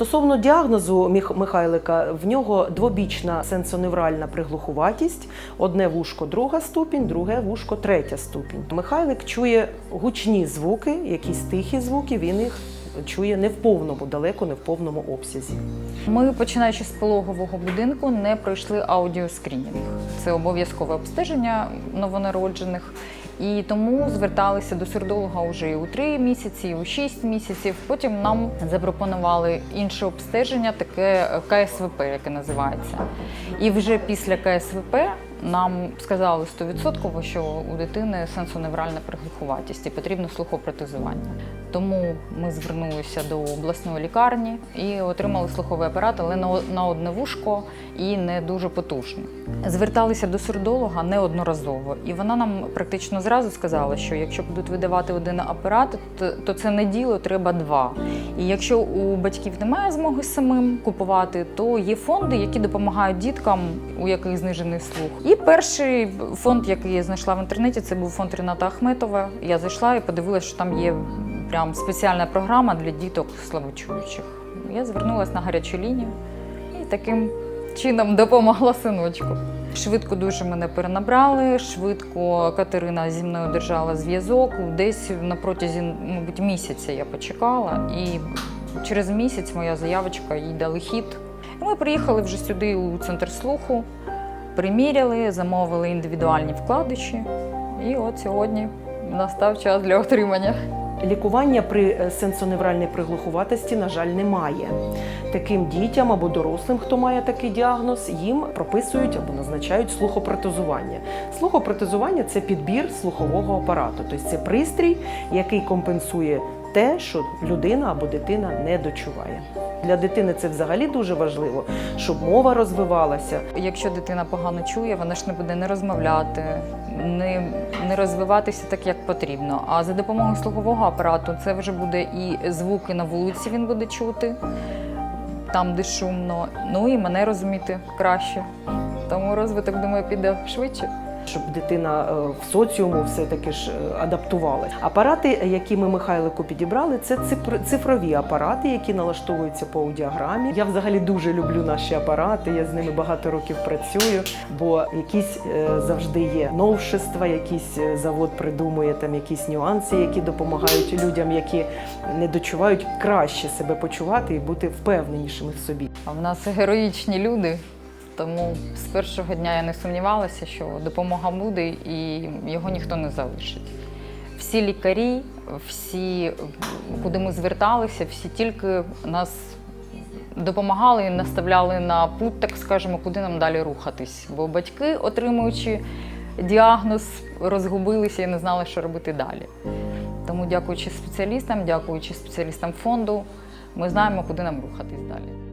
Стосовно діагнозу Михайлика, в нього двобічна сенсоневральна приглухуватість, одне вушко друга ступінь, друге вушко третя ступінь. Михайлик чує гучні звуки, якісь тихі звуки, він їх чує не в повному, далеко не в повному обсязі. Ми, починаючи з пологового будинку, не пройшли аудіоскрінінг. Це обов'язкове обстеження новонароджених. І тому зверталися до сурдолога вже і у 3 місяці, і у 6 місяців. Потім нам запропонували інше обстеження, таке КСВП, яке називається. І вже після КСВП нам сказали 100%, що у дитини сенсоневральна приглухуватість і потрібно слухопротезування. Тому ми звернулися до обласної лікарні і отримали слуховий апарат, але на одне вушко і не дуже потужний. Зверталися до сурдолога неодноразово, і вона нам практично зразу сказала, що якщо будуть видавати один апарат, то, це не діло, треба два. І якщо у батьків немає змоги самим купувати, то є фонди, які допомагають діткам, у яких знижений слух. І перший фонд, який я знайшла в інтернеті, це був фонд Ріната Ахметова. Я зайшла і подивилася, що там є прям спеціальна програма для діток слабочуючих. Я звернулася на гарячу лінію і таким чином допомогла синочку. Швидко дуже мене перенабрали. Швидко Катерина зі мною держала зв'язок. Десь на протязі, мабуть, місяця я почекала, і через місяць моя заявочка їй дали хід. Ми приїхали вже сюди у центр слуху, приміряли, замовили індивідуальні вкладиші. І от сьогодні настав час для отримання. Лікування при е, сенсоневральній приглухуватості, на жаль, немає. Таким дітям або дорослим, хто має такий діагноз, їм прописують або назначають слухопротезування. Слухопротезування це підбір слухового апарату, тобто це пристрій, який компенсує те, що людина або дитина не дочуває. Для дитини це взагалі дуже важливо, щоб мова розвивалася, Якщо дитина погано чує, вона ж не буде не розмовляти, не, не розвиватися так, як потрібно. А за допомогою слухового апарату це вже буде і звуки на вулиці він буде чути, там, де шумно, ну і мене розуміти краще. Тому розвиток, думаю, піде швидше. Щоб дитина е, в соціуму все-таки ж е, адаптувалась. Апарати, які ми Михайлику підібрали, це цифр- цифрові апарати, які налаштовуються по аудіограмі. Я взагалі дуже люблю наші апарати. Я з ними багато років працюю, бо якісь е, завжди є новшества, якийсь завод придумує там якісь нюанси, які допомагають людям, які не дочувають краще себе почувати і бути впевненішими в собі. А в нас героїчні люди, тому з першого дня я не сумнівалася, що допомога буде і його ніхто не залишить. Всі лікарі, всі, куди ми зверталися, всі тільки нас допомагали і наставляли на путь, так скажемо, куди нам далі рухатись. Бо батьки, отримуючи діагноз, розгубилися і не знали, що робити далі. Тому, дякуючи спеціалістам, дякуючи спеціалістам фонду, ми знаємо, куди нам рухатись далі.